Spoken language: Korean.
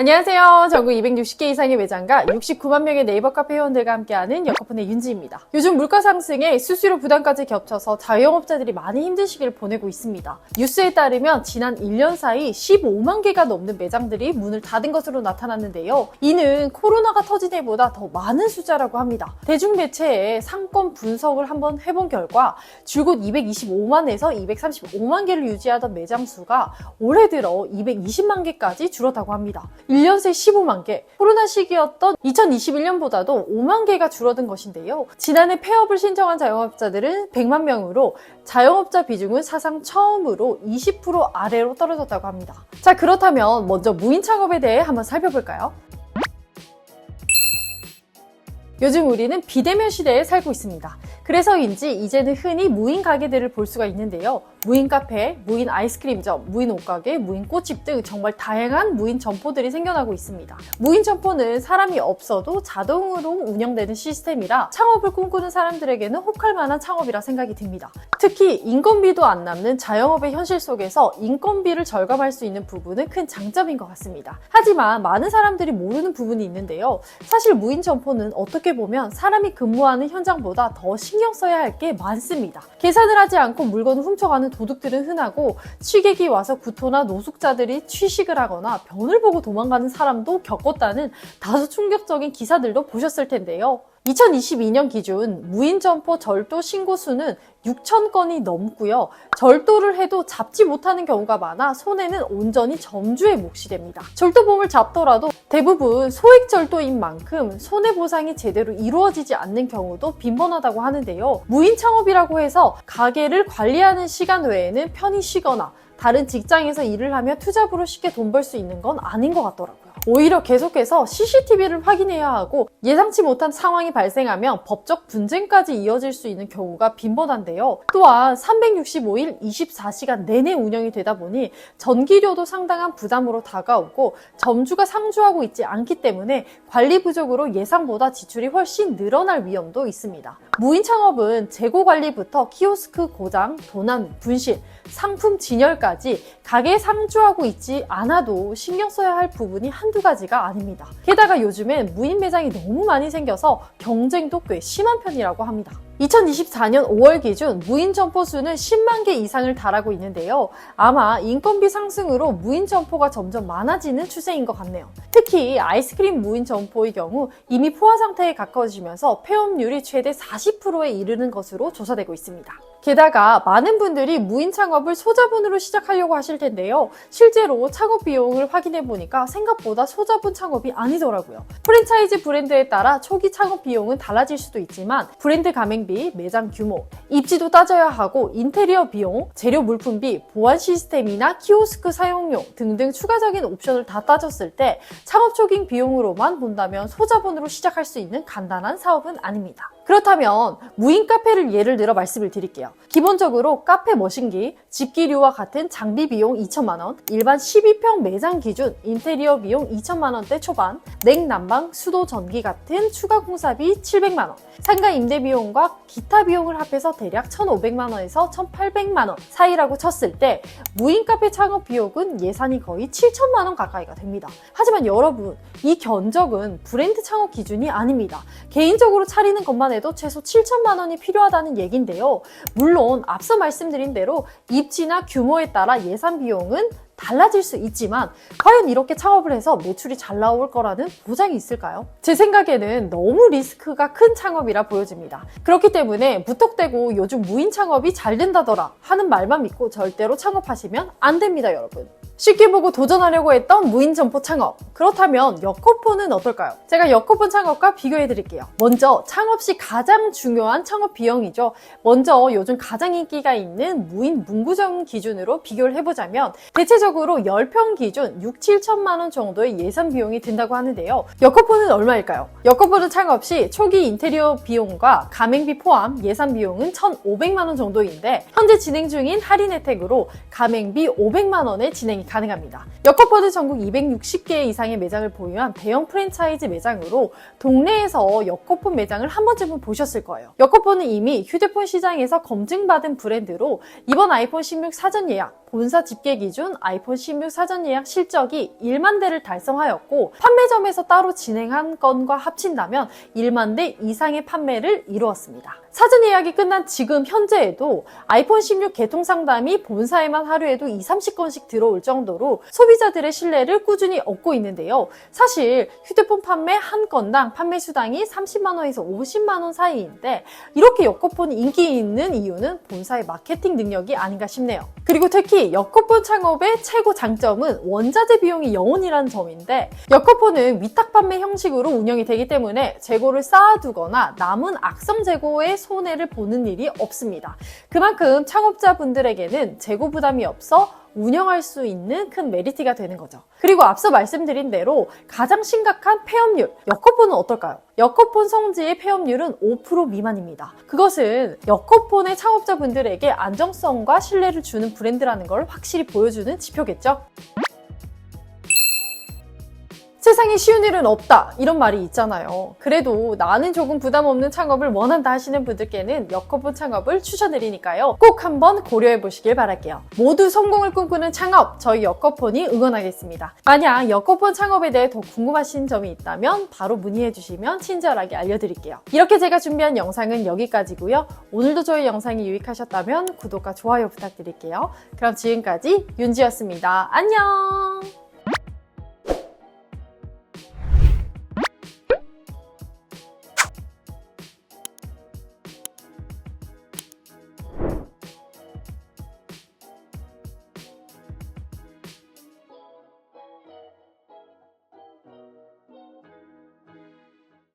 안녕하세요. 전국 260개 이상의 매장과 69만 명의 네이버 카페 회원들과 함께하는 여커폰의 윤지입니다. 요즘 물가 상승에 수수료 부담까지 겹쳐서 자영업자들이 많이 힘든 시기를 보내고 있습니다. 뉴스에 따르면 지난 1년 사이 15만 개가 넘는 매장들이 문을 닫은 것으로 나타났는데요. 이는 코로나가 터진 해보다 더 많은 숫자라고 합니다. 대중매체에 상권 분석을 한번 해본 결과 줄곧 225만에서 235만 개를 유지하던 매장 수가 올해 들어 220만 개까지 줄었다고 합니다. 1년 새 15만 개. 코로나 시기였던 2021년보다도 5만 개가 줄어든 것인데요. 지난해 폐업을 신청한 자영업자들은 100만 명으로 자영업자 비중은 사상 처음으로 20% 아래로 떨어졌다고 합니다. 자, 그렇다면 먼저 무인 창업에 대해 한번 살펴볼까요? 요즘 우리는 비대면 시대에 살고 있습니다. 그래서인지 이제는 흔히 무인 가게들을 볼 수가 있는데요. 무인 카페, 무인 아이스크림점, 무인 옷가게, 무인 꽃집 등 정말 다양한 무인 점포들이 생겨나고 있습니다. 무인 점포는 사람이 없어도 자동으로 운영되는 시스템이라 창업을 꿈꾸는 사람들에게는 혹할 만한 창업이라 생각이 듭니다. 특히 인건비도 안 남는 자영업의 현실 속에서 인건비를 절감할 수 있는 부분은 큰 장점인 것 같습니다. 하지만 많은 사람들이 모르는 부분이 있는데요. 사실 무인 점포는 어떻게 보면 사람이 근무하는 현장보다 더 신경 써야 할 게 많습니다. 계산을 하지 않고 물건을 훔쳐가는 도둑들은 흔하고 취객이 와서 구토나 노숙자들이 취식을 하거나 변을 보고 도망가는 사람도 겪었다는 다소 충격적인 기사들도 보셨을 텐데요. 2022년 기준 무인 점포 절도 신고 수는 6천 건이 넘고요. 절도를 해도 잡지 못하는 경우가 많아 손해는 온전히 점주의 몫이 됩니다. 절도범을 잡더라도 대부분 소액 절도인 만큼 손해보상이 제대로 이루어지지 않는 경우도 빈번하다고 하는데요. 무인 창업이라고 해서 가게를 관리하는 시간 외에는 편히 쉬거나 다른 직장에서 일을 하며 투잡으로 쉽게 돈 벌 수 있는 건 아닌 것 같더라고요. 오히려 계속해서 CCTV를 확인해야 하고 예상치 못한 상황이 발생하면 법적 분쟁까지 이어질 수 있는 경우가 빈번한데요. 또한 365일 24시간 내내 운영이 되다 보니 전기료도 상당한 부담으로 다가오고 점주가 상주하고 있지 않기 때문에 관리 부족으로 예상보다 지출이 훨씬 늘어날 위험도 있습니다. 무인 창업은 재고 관리부터 키오스크 고장, 도난, 분실, 상품 진열까지 가게에 상주하고 있지 않아도 신경 써야 할 부분이 한두 가지가 아닙니다. 게다가 요즘엔 무인 매장이 너무 많이 생겨서 경쟁도 꽤 심한 편이라고 합니다. 2024년 5월 기준 무인 점포 수는 10만 개 이상을 달하고 있는데요. 아마 인건비 상승으로 무인 점포가 점점 많아지는 추세인 것 같네요. 특히 아이스크림 무인 점포의 경우 이미 포화 상태에 가까워지면서 폐업률이 최대 40%에 이르는 것으로 조사되고 있습니다. 게다가 많은 분들이 무인 창업을 소자본으로 시작하려고 하실 텐데요. 실제로 창업 비용을 확인해 보니까 생각보다 소자본 창업이 아니더라고요. 프랜차이즈 브랜드에 따라 초기 창업 비용은 달라질 수도 있지만 브랜드 가맹 비, 매장 규모, 입지도 따져야 하고 인테리어 비용, 재료 물품비, 보안 시스템이나 키오스크 사용료 등등 추가적인 옵션을 다 따졌을 때 창업 초기 비용으로만 본다면 소자본으로 시작할 수 있는 간단한 사업은 아닙니다. 그렇다면 무인 카페를 예를 들어 말씀을 드릴게요. 기본적으로 카페 머신기, 집기류와 같은 장비 비용 2천만 원, 일반 12평 매장 기준 인테리어 비용 2천만 원대 초반, 냉난방, 수도 전기 같은 추가 공사비 700만 원, 상가 임대 비용과 기타 비용을 합해서 대략 1,500만 원에서 1,800만 원 사이라고 쳤을 때 무인 카페 창업 비용은 예산이 거의 7천만 원 가까이가 됩니다. 하지만 여러분, 이 견적은 브랜드 창업 기준이 아닙니다. 개인적으로 차리는 것만 해도 최소 7천만 원이 필요하다는 얘긴데요. 물론 앞서 말씀드린 대로 입지나 규모에 따라 예산 비용은 달라질 수 있지만 과연 이렇게 창업을 해서 매출이 잘 나올 거라는 보장이 있을까요? 제 생각에는 너무 리스크가 큰 창업이라 보여집니다. 그렇기 때문에 무턱대고 요즘 무인 창업이 잘 된다더라 하는 말만 믿고 절대로 창업하시면 안 됩니다, 여러분. 쉽게 보고 도전하려고 했던 무인 점포 창업. 그렇다면 여코폰은 어떨까요? 제가 여코폰 창업과 비교해 드릴게요. 먼저 창업 시 가장 중요한 창업 비용이죠. 먼저 요즘 가장 인기가 있는 무인 문구점 기준으로 비교를 해보자면 대체적으로 10평 기준 6, 7천만 원 정도의 예산 비용이 든다고 하는데요. 여코폰은 얼마일까요? 여코폰은 창업 시 초기 인테리어 비용과 가맹비 포함 예산 비용은 1,500만 원 정도인데 현재 진행 중인 할인 혜택으로 가맹비 500만 원에 진행이 가능합니다. 여커퍼드 전국 260개 이상의 매장을 보유한 대형 프랜차이즈 매장으로 동네에서 여커폰 매장을 한 번쯤은 보셨을 거예요. 여커폰은 이미 휴대폰 시장에서 검증받은 브랜드로 이번 아이폰 16 사전 예약, 본사 집계 기준 아이폰 아이폰 16 사전 예약 실적이 1만 대를 달성하였고 판매점에서 따로 진행한 건과 합친다면 1만 대 이상의 판매를 이루었습니다. 사전 예약이 끝난 지금 현재에도 아이폰 16 개통 상담이 본사에만 하루에도 2, 30건씩 들어올 정도로 소비자들의 신뢰를 꾸준히 얻고 있는데요. 사실 휴대폰 판매 한 건당 판매 수당이 30만 원에서 50만 원 사이인데 이렇게 여코폰이 인기 있는 이유는 본사의 마케팅 능력이 아닌가 싶네요. 그리고 특히 여코폰 창업의 최고 장점은 원자재 비용이 0원이라는 점인데 여코폰은 위탁 판매 형식으로 운영이 되기 때문에 재고를 쌓아두거나 남은 악성 재고의 손해를 보는 일이 없습니다. 그만큼 창업자분들에게는 재고 부담이 없어 운영할 수 있는 큰 메리트가 되는 거죠. 그리고 앞서 말씀드린 대로 가장 심각한 폐업률, 여코폰은 어떨까요? 여코폰 성지의 폐업률은 5% 미만입니다. 그것은 여코폰의 창업자분들에게 안정성과 신뢰를 주는 브랜드라는 걸 확실히 보여주는 지표겠죠? 세상에 쉬운 일은 없다 이런 말이 있잖아요. 그래도 나는 조금 부담 없는 창업을 원한다 하시는 분들께는 여커폰 창업을 추천드리니까요. 꼭 한번 고려해 보시길 바랄게요. 모두 성공을 꿈꾸는 창업 저희 여커폰이 응원하겠습니다. 만약 여커폰 창업에 대해 더 궁금하신 점이 있다면 바로 문의해 주시면 친절하게 알려드릴게요. 이렇게 제가 준비한 영상은 여기까지고요. 오늘도 저희 영상이 유익하셨다면 구독과 좋아요 부탁드릴게요. 그럼 지금까지 윤지였습니다. 안녕!